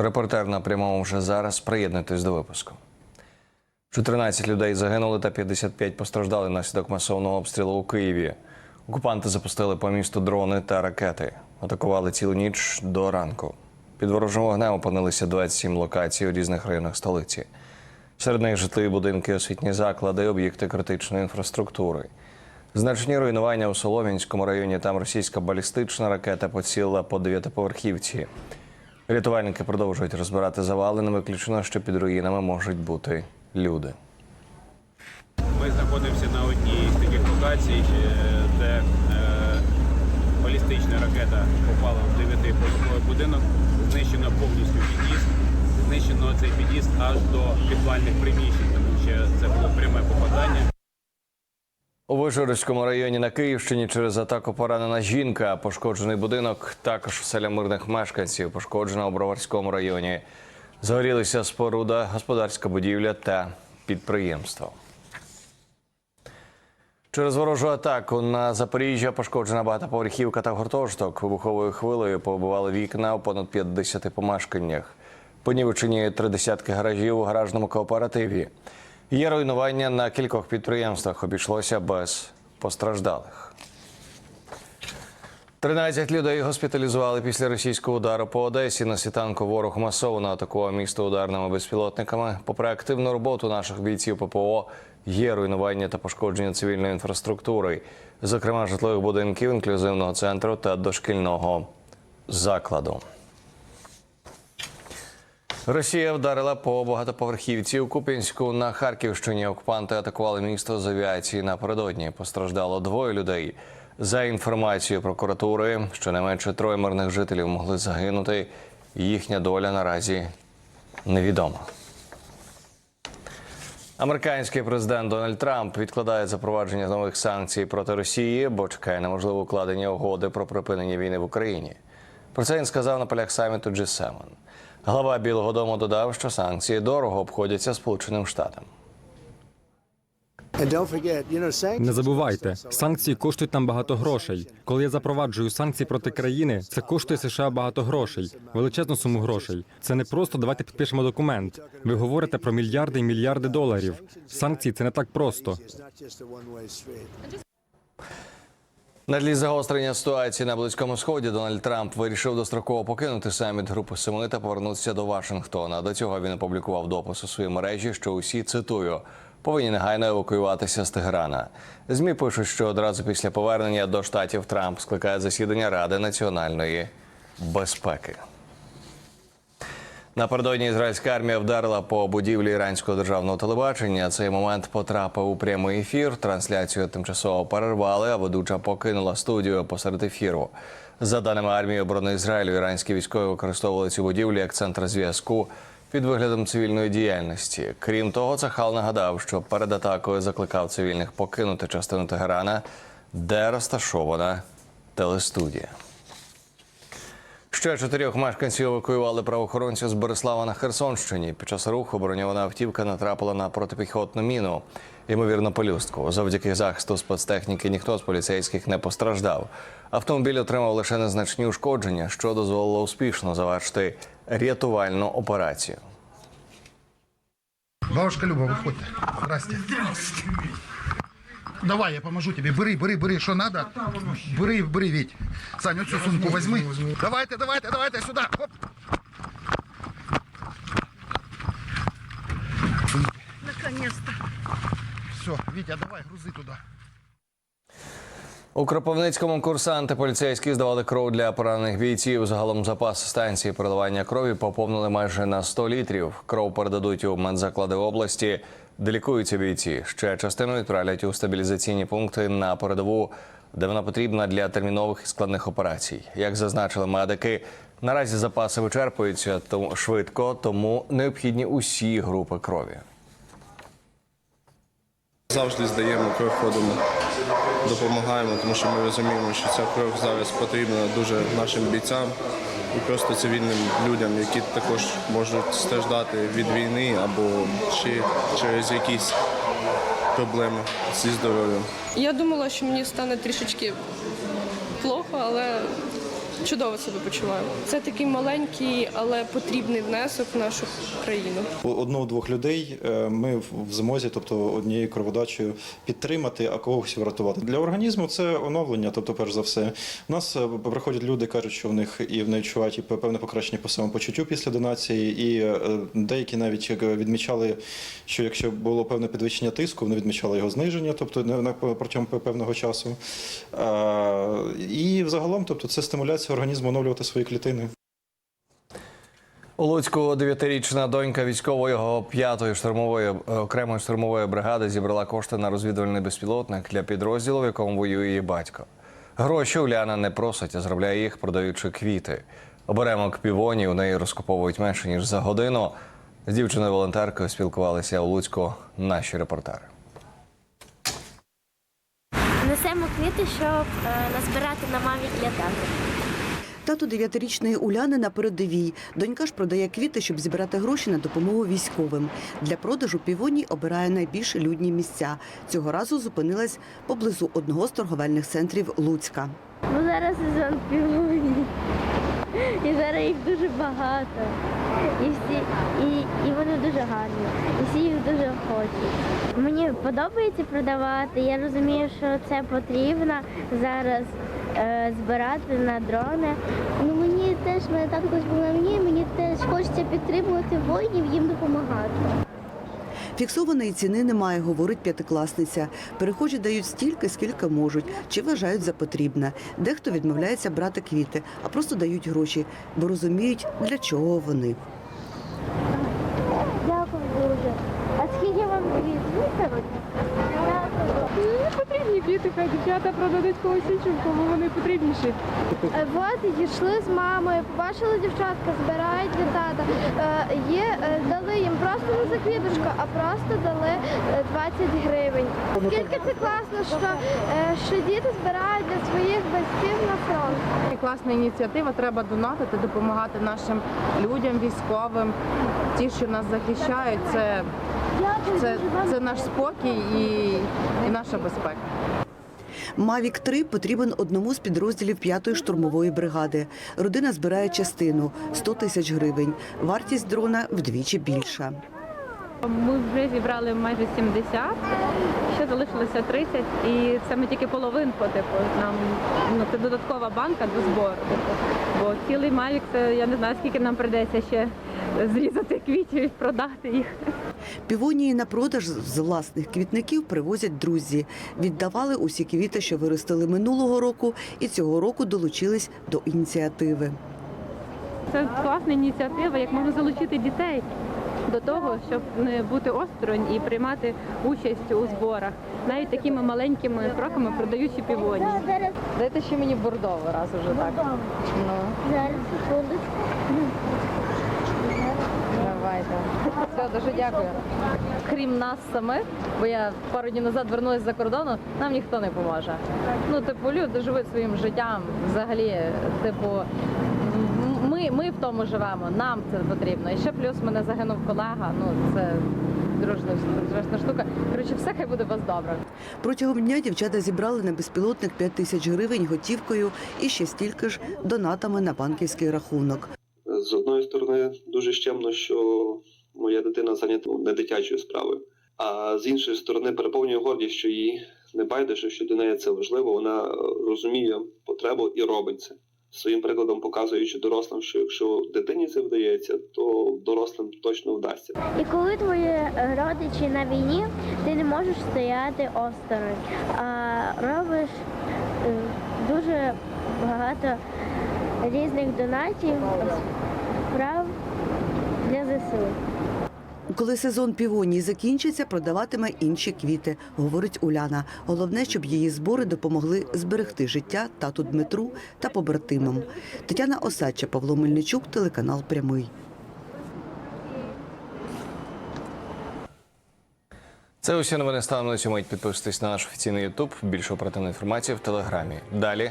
Репортер на прямому вже зараз. Приєднуйтесь до випуску. 14 людей загинули та 55 постраждали внаслідок масового обстрілу у Києві. Окупанти запустили по місту дрони та ракети. Атакували цілу ніч до ранку. Під ворожим вогнем опинилися 27 локацій у різних районах столиці. Серед них житлові будинки, освітні заклади, об'єкти критичної інфраструктури. Значні руйнування у Солом'янському районі. Там російська балістична ракета поцілила по дев'ятиповерхівці. Рятувальники продовжують розбирати завали. Не виключено, що під руїнами можуть бути люди. Ми знаходимося на одній з таких локацій, е, де е, балістична ракета попала в дев'ятиповерховий будинок, знищено повністю під'їзд, знищено цей під'їзд аж до підвальних приміщень, тому що це було пряме попадання. У Вишгородському районі на Київщині через атаку поранена жінка, пошкоджений будинок, також селя мирних мешканців, пошкоджена у Броварському районі. Загорілися споруда, господарська будівля та підприємство. Через ворожу атаку на Запоріжжя пошкоджена багатоповерхівка та гуртожиток. Вибуховою хвилею побивали вікна у понад 50 помешканнях. Понівечені три десятки гаражів у гаражному кооперативі. Є руйнування на кількох підприємствах. Обійшлося без постраждалих. 13 людей госпіталізували після російського удару по Одесі. На світанку ворог масово атакував місто ударними безпілотниками. Попри активну роботу наших бійців ППО, є руйнування та пошкодження цивільної інфраструктури, зокрема житлових будинків, інклюзивного центру та дошкільного закладу. Росія вдарила по багатоповерхівці у Куп'янську на Харківщині. Окупанти атакували місто з авіації напередодні. Постраждало двоє людей. За інформацією прокуратури, щонайменше троє мирних жителів могли загинути. Їхня доля наразі невідома. Американський президент Дональд Трамп відкладає запровадження нових санкцій проти Росії, бо чекає на можливе укладення угоди про припинення війни в Україні. Про це він сказав на полях саміту G7. Глава Білого Дому додав, що санкції дорого обходяться Сполученим Штатам. Не забувайте, санкції коштують нам багато грошей. Коли я запроваджую санкції проти країни, це коштує США багато грошей, величезну суму грошей. Це не просто давайте підпишемо документ. Ви говорите про мільярди і мільярди доларів. Санкції це не так просто. На тлі загострення ситуації на близькому сході Дональд Трамп вирішив достроково покинути саміт Групи Семи та повернутися до Вашингтона. До цього він опублікував допис у своїй мережі, що усі цитую. Повинні негайно евакуюватися з Тегерана. Змі пишуть, що одразу після повернення до штатів Трамп скликає засідання Ради національної безпеки. Напередодні ізраїльська армія вдарила по будівлі іранського державного телебачення. Цей момент потрапив у прямий ефір. Трансляцію тимчасово перервали, а ведуча покинула студію посеред ефіру. За даними армії оборони Ізраїлю, іранські військові використовували цю будівлю як центр зв'язку під виглядом цивільної діяльності. Крім того, Цахал нагадав, що перед атакою закликав цивільних покинути частину Тегерана, де розташована телестудія. Ще чотирьох мешканців евакуювали правоохоронці з Борислава на Херсонщині. Під час руху броньована автівка натрапила на протипіхотну міну, ймовірно, пелюстку. Завдяки захисту спецтехніки ніхто з поліцейських не постраждав. Автомобіль отримав лише незначні ушкодження, що дозволило успішно завершити рятувальну операцію. Бабушка Люба, виходьте. Здрасте. Давай, я поможу тебе. Бери, бери, бери, що надо. Бери, бери, Віть. Сань, оцю сумку возьми. Давайте, давайте, давайте сюди. Оп. Наконец-то. Все, Вітя, давай, грузи туди. У Кропивницькому курсанти поліцейські здавали кров для поранених бійців. Загалом запас станції переливання крові поповнили майже на 100 літрів. Кров передадуть у медзаклади області, де лікуються бійці. Ще частину відправлять у стабілізаційні пункти на передову, де вона потрібна для термінових і складних операцій. Як зазначили медики, наразі запаси вичерпуються тому швидко, тому необхідні усі групи крові. Завжди здаємо кров, ходимо, допомагаємо, тому що ми розуміємо, що ця кров зараз потрібна дуже нашим бійцям і просто цивільним людям, які також можуть страждати від війни або чи через якісь проблеми зі здоров'ям. Я думала, що мені стане трішечки плохо, але чудово себе почуваю. Це такий маленький, але потрібний внесок в нашу країну. У Одного-двох людей е, ми в змозі, тобто однією кроводачею, підтримати, а когось врятувати. Для організму це оновлення, тобто, перш за все. У нас е, приходять люди, кажуть, що в них і вони відчувають і певне покращення по самопочуттю після донації, і е, деякі навіть відмічали, що якщо було певне підвищення тиску, вони відмічали його зниження, тобто не- протягом певного часу. І взагалом, тобто, це стимуляція організму оновлювати свої клітини. У Луцьку дев'ятирічна донька військового п'ятої штурмової е, окремої штурмової бригади зібрала кошти на розвідувальний безпілотник для підрозділу, в якому воює її батько. Гроші Уляна не просить, а зробляє їх, продаючи квіти. Оберемок півоні у неї розкуповують менше ніж за годину. З дівчиною волонтеркою спілкувалися у Луцьку наші репортери. Несемо квіти, щоб е, назбирати на мамі для тата. Тато дев'ятирічної Уляни на передовій. Донька ж продає квіти, щоб зібрати гроші на допомогу військовим. Для продажу півоній обирає найбільш людні місця. Цього разу зупинилась поблизу одного з торговельних центрів Луцька. Бо зараз сезон півоні. І зараз їх дуже багато. І всі, і, і вони дуже гарні. І всі їх дуже хочуть. Подобається продавати. Я розумію, що це потрібно зараз е, збирати на дрони. Ну мені теж мене тато колись був мені теж хочеться підтримувати воїнів, їм допомагати. Фіксованої ціни немає, говорить п'ятикласниця. Перехожі дають стільки, скільки можуть, чи вважають за потрібне. Дехто відмовляється брати квіти, а просто дають гроші, бо розуміють, для чого вони. Дякую дуже. А скільки вам квітів? Не потрібні хай дівчата продадуть когось іншому, кому вони потрібніші. Е, От йшли з мамою, побачили дівчатка, збирають для тата. Е, Є, е, дали їм просто не за квіточку, а просто дали е, 20 гривень. Скільки це класно, що, е, що діти збирають для своїх батьків на фронт. Класна ініціатива, треба донатити, допомагати нашим людям, військовим. Ті, що нас захищають, це, це, це наш спокій і, і наша безпека. Мавік 3 потрібен одному з підрозділів 5-ї штурмової бригади. Родина збирає частину 100 тисяч гривень. Вартість дрона вдвічі більша. Ми вже зібрали майже 70, ще залишилося 30, і це ми тільки половинку, типу, нам ну це додаткова банка до збору. Типу. Бо цілий мавік це я не знаю, скільки нам прийдеться ще зрізати квітів і продати їх. Півонії на продаж з власних квітників привозять друзі. Віддавали усі квіти, що виростили минулого року, і цього року долучились до ініціативи. Це класна ініціатива, як можна залучити дітей до того, щоб не бути осторонь і приймати участь у зборах, навіть такими маленькими кроками продаючи півоні. Дайте ще мені бордово раз уже так. Ну, зараз, секундочку. Давайте. Все, дуже дякую. Крім нас самих, бо я пару днів назад вернулася за кордону, нам ніхто не поможе. Ну, типу, люди живуть своїм життям. Взагалі, типу, ми, ми в тому живемо, нам це потрібно. І ще плюс мене загинув колега. Ну, це дружна, дружна штука. Коротше, все хай буде вас добре. Протягом дня дівчата зібрали на безпілотник 5 тисяч гривень готівкою і ще стільки ж донатами на банківський рахунок. З одної сторони, дуже щемно, що моя дитина зайнята не дитячою справою. А з іншої сторони, переповнює гордість, що їй не байдуже, що для неї це важливо. Вона розуміє потребу і робить це. Своїм прикладом показуючи дорослим, що якщо дитині це вдається, то дорослим точно вдасться. І коли твої родичі на війні, ти не можеш стояти осторонь, а робиш е, дуже багато різних донатів, справ для ЗСУ. Коли сезон півоній закінчиться, продаватиме інші квіти, говорить Уляна. Головне, щоб її збори допомогли зберегти життя тату Дмитру та побратимам. Тетяна Осадча, Павло Мельничук, телеканал Прямий. Це усі новини станом на цю мить. Підписуйтесь на наш офіційний Ютуб. Більше оперативної інформації в телеграмі. Далі